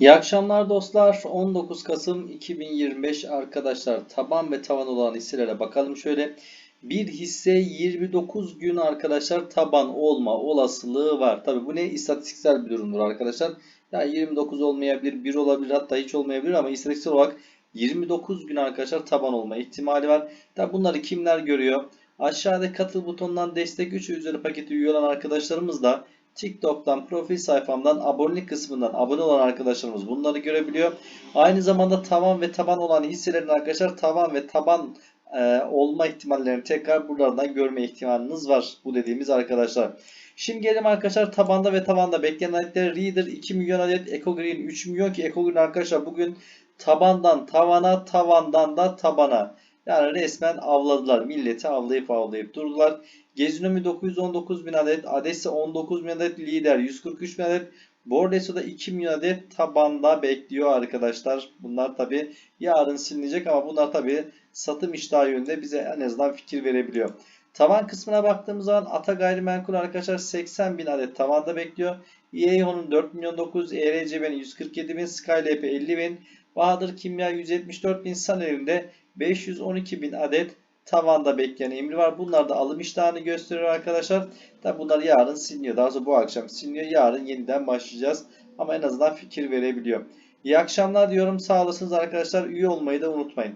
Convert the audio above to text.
İyi akşamlar dostlar. 19 Kasım 2025 arkadaşlar taban ve tavan olan hisselere bakalım şöyle. Bir hisse 29 gün arkadaşlar taban olma olasılığı var. Tabi bu ne istatistiksel bir durumdur arkadaşlar. Yani 29 olmayabilir, 1 olabilir hatta hiç olmayabilir ama istatistiksel olarak 29 gün arkadaşlar taban olma ihtimali var. Tabi bunları kimler görüyor? Aşağıda katıl butonundan destek 3 üzeri paketi üye olan arkadaşlarımız da TikTok'tan profil sayfamdan abonelik kısmından abone olan arkadaşlarımız bunları görebiliyor. Aynı zamanda tavan ve taban olan hisselerin arkadaşlar tavan ve taban e, olma ihtimallerini tekrar buradan görme ihtimaliniz var bu dediğimiz arkadaşlar. Şimdi gelelim arkadaşlar tabanda ve tavanda beklenen adetleri Reader 2 milyon adet, Eco Green 3 milyon ki Eco Green arkadaşlar bugün tabandan tavana tavandan da tabana yani resmen avladılar. Milleti avlayıp avlayıp durdular. Gezinomi 919 bin adet, Adesi 19 bin adet, Lider 143 bin adet, Bordeso'da 2 milyon adet tabanda bekliyor arkadaşlar. Bunlar tabi yarın silinecek ama bunlar tabi satım iştahı yönünde bize en azından fikir verebiliyor. Tavan kısmına baktığımız zaman Ata Gayrimenkul arkadaşlar 80 bin adet tavanda bekliyor. İEO'nun 4 milyon 9, ERCB'nin 147 bin, Skylab 50 bin, Bahadır Kimya 174 bin, Saner'in de 512 bin adet tavanda bekleyen emri var. Bunlar da alım iştahını gösteriyor arkadaşlar. Tabi bunlar yarın siliniyor. Daha sonra bu akşam siliniyor. Yarın yeniden başlayacağız. Ama en azından fikir verebiliyor. İyi akşamlar diyorum. Sağ olasınız arkadaşlar. Üye olmayı da unutmayın.